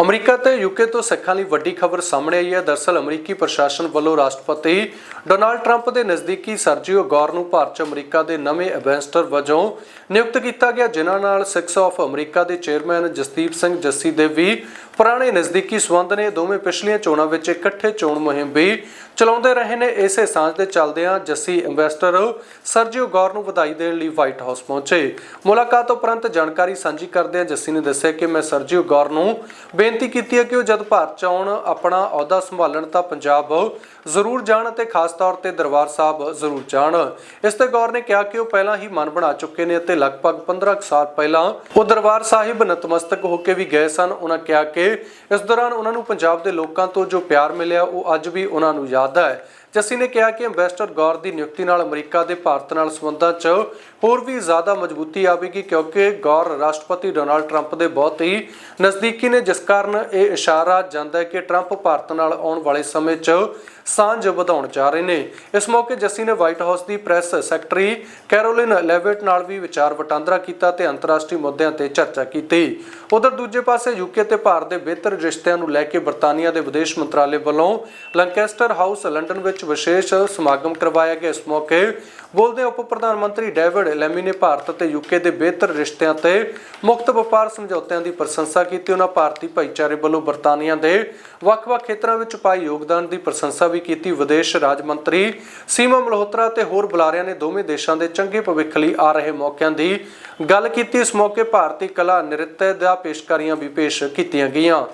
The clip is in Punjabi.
ਅਮਰੀਕਾ ਤੇ ਯੂਕੇ ਤੋਂ ਸਿੱਖਾਂ ਲਈ ਵੱਡੀ ਖਬਰ ਸਾਹਮਣੇ ਆਈ ਹੈ। ਦਰਸਲ ਅਮਰੀਕੀ ਪ੍ਰਸ਼ਾਸਨ ਵੱਲੋਂ ਰਾਸ਼ਟਰਪਤੀ ਡੋਨਾਲਡ ਟਰੰਪ ਦੇ ਨਜ਼ਦੀਕੀ ਸਰਜੀਓ ਗੌਰ ਨੂੰ ਭਾਰਤ 'ਚ ਅਮਰੀਕਾ ਦੇ ਨਵੇਂ ਐਮਬੈਸਡਰ ਵਜੋਂ ਨਿਯੁਕਤ ਕੀਤਾ ਗਿਆ, ਜਿਨ੍ਹਾਂ ਨਾਲ ਸਿਕਸ ਆਫ ਅਮਰੀਕਾ ਦੇ ਚੇਅਰਮੈਨ ਜਸਦੀਪ ਸਿੰਘ ਜੱਸੀ ਦੇ ਵੀ ਪੁਰਾਣੇ ਨਜ਼ਦੀਕੀ ਸਬੰਧ ਨੇ। ਦੋਵੇਂ ਪਿਛਲੀਆਂ ਚੋਣਾਂ ਵਿੱਚ ਇਕੱਠੇ ਚੋਣ ਮੁਹਿੰਮ ਵੀ ਚਲਾਉਂਦੇ ਰਹੇ ਨੇ। ਇਸੇ ਸਾਂਝ ਦੇ ਚੱਲਦਿਆਂ ਜੱਸੀ ਐਮਬੈਸਡਰ ਸਰਜੀਓ ਗੌਰ ਨੂੰ ਵਧਾਈ ਦੇਣ ਲਈ ਵਾਈਟ ਹਾਊਸ ਪਹੁੰਚੇ। ਮੁਲਾਕਾਤ ਉਪਰੰਤ ਜਾਣਕਾਰੀ ਸਾਂਝੀ ਕਰਦਿਆਂ ਜੱਸੀ ਨੇ ਦੱਸਿਆ ਕਿ ਮੈਂ ਸਰਜੀਓ ਗੌਰ ਨੂੰ ਬੇਨਤੀ ਕੀਤੀ ਹੈ ਕਿ ਉਹ ਜਦ ਭਾਰਤ ਚ ਆਉਣ, ਆਪਣਾ ਅਹੁਦਾ ਸੰਭਾਲਣ ਤਾਂ ਪੰਜਾਬ ਜ਼ਰੂਰ ਜਾਣ ਅਤੇ ਖਾਸ ਤੌਰ ਤੇ ਦਰਬਾਰ ਸਾਹਿਬ ਜ਼ਰੂਰ ਜਾਣ। ਇਸ ਤੇ ਗੌਰ ਨੇ ਕਿਹਾ ਕਿ ਉਹ ਪਹਿਲਾਂ ਹੀ ਮਨ ਬਣਾ ਚੁੱਕੇ ਨੇ ਅਤੇ ਲਗਭਗ 15 ਕੁ ਸਾਲ ਪਹਿਲਾਂ ਉਹ ਦਰਬਾਰ ਸਾਹਿਬ ਨਤਮਸਤਕ ਹੋ ਕੇ ਵੀ ਗਏ ਸਨ। ਉਹਨਾਂ ਕਿਹਾ ਕਿ ਇਸ ਦੌਰਾਨ ਉਹਨਾਂ ਨੂੰ ਪੰਜਾਬ ਦੇ ਲੋਕਾਂ ਤੋਂ ਜੋ ਪਿਆਰ ਮਿਲਿਆ, ਉਹ ਅੱਜ ਵੀ ਉਹਨਾਂ ਨੂੰ ਯਾਦ ਹੈ। ਜੱਸੀ ਨੇ ਕਿਹਾ ਕਿ ਐਮਬੈਸਡਰ ਗੌਰ ਦੀ ਨਿਯੁਕਤੀ ਨਾਲ ਅਮਰੀਕਾ ਦੇ ਭਾਰਤ ਨਾਲ ਸੰਬੰਧਾਂ 'ਚ ਹੋਰ ਵੀ ਜ਼ਿਆਦਾ ਮਜ਼ਬੂਤੀ ਆਵੇਗੀ ਕਿਉਂਕਿ ਗੌਰ ਰਾਸ਼ਟਰਪਤੀ ਡੋਨਾਲਡ ਟਰੰਪ ਦੇ ਬਹੁਤ ਹੀ ਨਜ਼ਦੀਕੀ ਨੇ, ਜਿਸ ਕਾਰਨ ਇਹ ਇਸ਼ਾਰਾ ਜਾਂਦਾ ਹੈ ਕਿ ਟਰੰਪ ਭਾਰਤ ਨਾਲ ਆਉਣ ਵਾਲੇ ਸਮੇਂ 'ਚ ਸਾਂਝ ਵਧਾਉਣ ਜਾ ਰਹੇ ਨੇ। ਇਸ ਮੌਕੇ ਜੱਸੀ ਨੇ ਵਾਈਟ ਹਾਊਸ ਦੀ ਪ੍ਰੈਸ ਸੈਕਟਰੀ ਕੈਰੋਲਿਨ ਲੈਵਿਟ ਨਾਲ ਵੀ ਵਿਚਾਰ ਵਟਾਂਦਰਾ ਕੀਤਾ ਤੇ ਅੰਤਰਰਾਸ਼ਟਰੀ ਮੁੱਦਿਆਂ ਤੇ ਚਰਚਾ ਕੀਤੀ। ਉਧਰ ਦੂਜੇ ਪਾਸੇ ਯੂਕੇ ਤੇ ਭਾਰਤ ਦੇ ਬਿਹਤਰ ਰਿਸ਼ਤਿਆਂ ਨੂੰ ਲੈ ਕੇ ਬਰਤਾਨੀਆ ਦੇ ਵਿਦੇਸ਼ ਮੰਤਰਾਲੇ ਵੱਲੋਂ ਲੰਕੈਸਟਰ ਹਾਊਸ, ਲੰਡਨ ਵਿੱਚ ਵਿੱਚ ਵਿਸ਼ੇਸ਼ ਸਮਾਗਮ ਕਰਵਾਇਆ ਗਿਆ। ਇਸ ਮੌਕੇ ਬੋਲਦੇ ਉਪ ਪ੍ਰਧਾਨ ਮੰਤਰੀ ਡੇਵਿਡ ਲੈਮੀ ਨੇ ਭਾਰਤ ਅਤੇ ਯੂਕੇ ਦੇ ਬਿਹਤਰ ਰਿਸ਼ਤਿਆਂ ਤੇ ਮੁਕਤ ਵਪਾਰ ਸਮਝੌਤਿਆਂ ਦੀ ਪ੍ਰਸ਼ੰਸਾ ਕੀਤੀ। ਉਹਨਾਂ ਭਾਰਤੀ ਭਾਈਚਾਰੇ ਵੱਲੋਂ ਬਰਤਾਨੀਆ ਦੇ ਵੱਖ-ਵੱਖ ਖੇਤਰਾਂ ਵਿੱਚ ਪਾਏ ਯੋਗਦਾਨ ਦੀ ਪ੍ਰਸ਼ੰਸਾ ਵੀ ਕੀਤੀ। ਵਿਦੇਸ਼ ਰਾਜ ਮੰਤਰੀ ਸੀਮਾ ਮਲਹੋਤਰਾ ਤੇ ਹੋਰ ਬੁਲਾਰਿਆਂ ਨੇ ਦੋਵੇਂ ਦੇਸ਼ਾਂ ਦੇ ਚੰਗੇ ਭਵਿੱਖ ਲਈ ਆ ਰਹੇ ਮੌਕਿਆਂ ਦੀ ਗੱਲ ਕੀਤੀ। ਇਸ ਮੌਕੇ ਭਾਰਤੀ ਕਲਾ ਨ੍ਰਿਤ ਦਾ ਪੇਸ਼ਕਾਰੀਆਂ ਵੀ ਪੇਸ਼ ਕੀਤੀਆਂ ਗਈਆਂ।